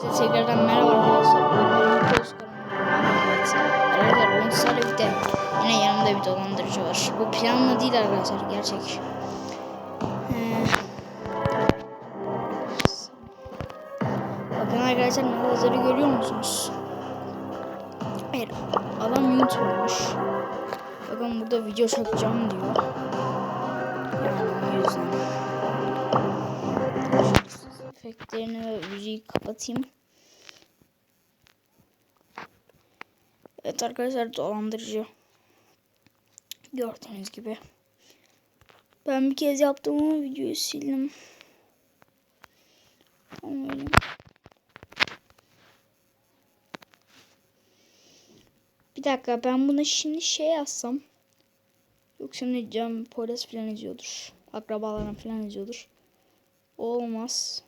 Size tekrardan merhaba arkadaşlar. Arkadaşlar oyun birlikte yine yanımda bir dolandırıcı var. Bu planla değil arkadaşlar gerçek. Ee, Bakın arkadaşlar manzarayı görüyor musunuz? Hayır adam YouTuber'mış. Bakın burada video çekeceğim diyor. Efektlerini ve müziği kapatayım. Evet arkadaşlar dolandırıcı. Gördüğünüz gibi. Ben bir kez yaptım ama videoyu sildim. Öyle. Bir dakika ben buna şimdi şey yazsam. Yoksa ne cam polis falan izliyordur. Akrabalarım falan izliyordur. Olmaz.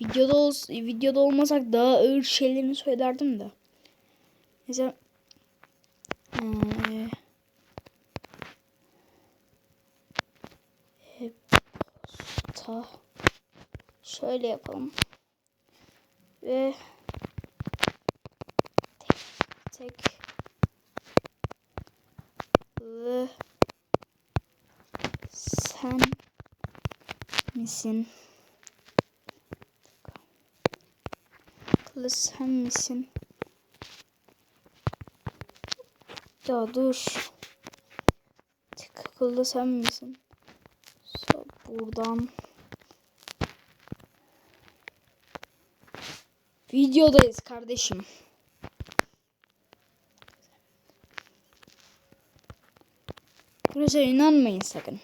Videoda ol videoda olmasak daha ağır şeylerini söylerdim de. Mesela ee, posta şöyle yapalım. Ve tek tek sen misin? Akıllı sen misin? Ya dur. Tek akıllı sen misin? Buradan. Videodayız kardeşim. Burası inanmayın sakın.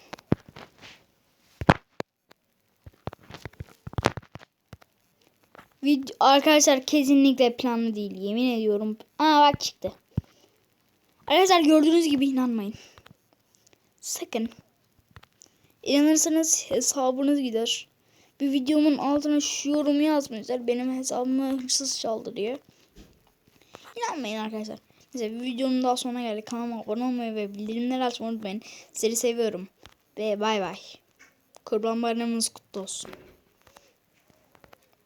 Video, arkadaşlar kesinlikle planlı değil. Yemin ediyorum. Aa bak çıktı. Arkadaşlar gördüğünüz gibi inanmayın. Sakın. İnanırsanız hesabınız gider. Bir videomun altına şu yorumu yazmışlar. Benim hesabımı hırsız çaldı diye. İnanmayın arkadaşlar. Neyse bir videonun daha sonuna geldik. Kanalıma abone olmayı ve bildirimleri açmayı unutmayın. Sizleri seviyorum. Ve bay bay. Kurban bayramınız kutlu olsun.